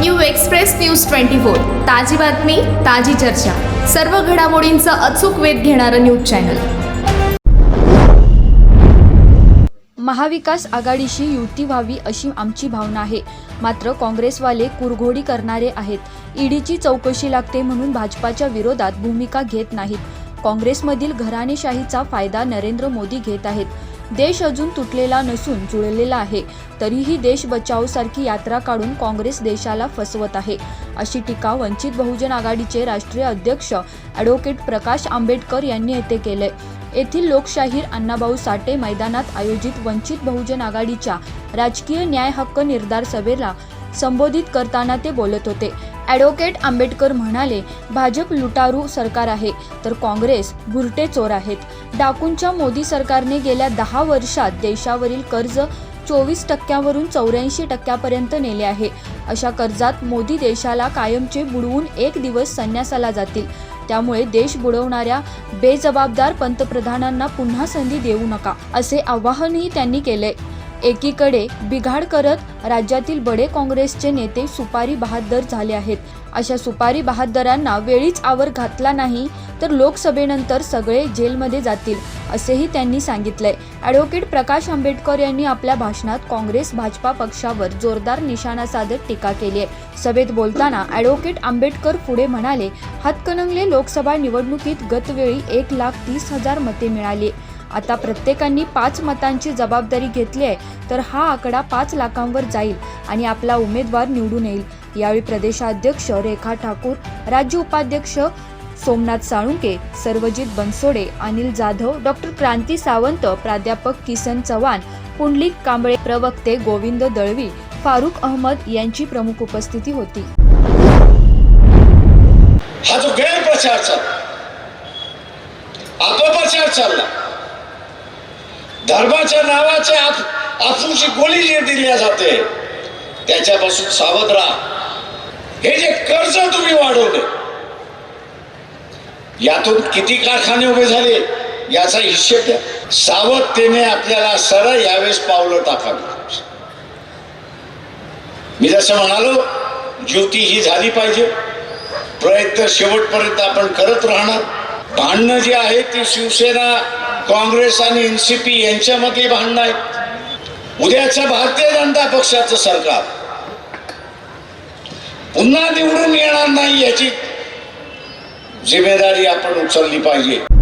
New express news twenty four. ताजी बातमी ताजी चर्चा. सर्व घडामोडींचा अचूक वेध घेणारं न्यूज चॅनल. महाविकास आघाडीशी युती व्हावी अशी आमची भावना आहे. मात्र काँग्रेसवाले कुरघोडी करणारे आहेत. ईडीची चौकशी लागते म्हणून भाजपाच्या विरोधात भूमिका घेत नाहीत. काँग्रेसमधील घराणेशाहीचा फायदा नरेंद्र मोदी घेत आहेत. देश अजून तुटलेला नसून जुळलेला आहे. तरीही देश बचावसारखी यात्रा काढून काँग्रेस देशाला फसवत आहे. अशी टीका वंचित बहुजन आघाडीचे राष्ट्रीय अध्यक्ष ॲडव्होकेट प्रकाश आंबेडकर यांनी येथे केलंय. येथील लोकशाहीर अण्णाभाऊ साठे मैदानात आयोजित वंचित बहुजन आघाडीच्या राजकीय न्याय हक्क निर्धार सभेला संबोधित करताना ते बोलत होते. ॲडव्होकेट आंबेडकर म्हणाले भाजप लुटारू सरकार आहे तर काँग्रेस भुरटे चोर आहेत. डाकूंच्या मोदी सरकारने गेल्या दहा वर्षात देशावरील कर्ज चोवीस टक्क्यावरून चौऱ्याऐंशी टक्क्यापर्यंत नेले आहे. अशा कर्जात मोदी देशाला कायमचे बुडवून एक दिवस संन्यासाला जातील. त्यामुळे देश बुडवणाऱ्या बेजबाबदार पंतप्रधानांना पुन्हा संधी देऊ नका असे आवाहनही त्यांनी केले एकीकडे बिघाड करत राज्यातील बडे काँग्रेसचे नेते सुपारी बहादर झाले आहेत. अशा सुपारी बहादरांना वेळीच आवर घातला नाही तर लोकसभेनंतर सगळे जेलमध्ये जातील असेही त्यांनी सांगितलंय. ॲडव्होकेट प्रकाश आंबेडकर यांनी आपल्या भाषणात काँग्रेस भाजपा पक्षावर जोरदार निशाणा साधत टीका केली आहे. सभेत बोलताना ॲडव्होकेट आंबेडकर पुढे म्हणाले हातकणंगले लोकसभा निवडणुकीत गतवेळी एक लाख तीस हजार मते मिळाली. आता प्रत्येकांनी पाच मतांची जबाबदारी घेतली आहे तर हा आकडा पाच लाखांवर जाईल आणि आपला उमेदवार निवडून येईल. यावेळी प्रदेशाध्यक्ष रेखा ठाकूर राज्य उपाध्यक्ष सोमनाथ साळुंके सर्वजित बनसोडे अनिल जाधव डॉक्टर क्रांती सावंत प्राध्यापक किसन चव्हाण पुंडलिक कांबळे प्रवक्ते गोविंद दळवी फारुख अहमद यांची प्रमुख उपस्थिती होती. हा जो गैरप्रचार चालला अपप्रचार चालला धर्माच्या नावाच्या आप आफूची गोळी जी दिल्या जाते. त्याच्यापासून सावध राहा. हे जे कर्ज तुम्ही वाढवले यातून किती कारखाने उभे झाले याचा हिशेब द्या सावधतेने आपल्याला सरळ यावेळेस पावलं टाकावी मी जसं म्हणालो ज्योती ही झाली पाहिजे. प्रयत्न शेवटपर्यंत आपण करत राहणार. भांडणं जी आहेत ती शिवसेना काँग्रेस आणि एनसीपी यांच्यामध्ये भांडणं आहेत. उद्याचं भारतीय जनता पक्षाचं सरकार. पुन्हा निवडून येणार नाही याची जिम्मेदारी आपण उचलली पाहिजे.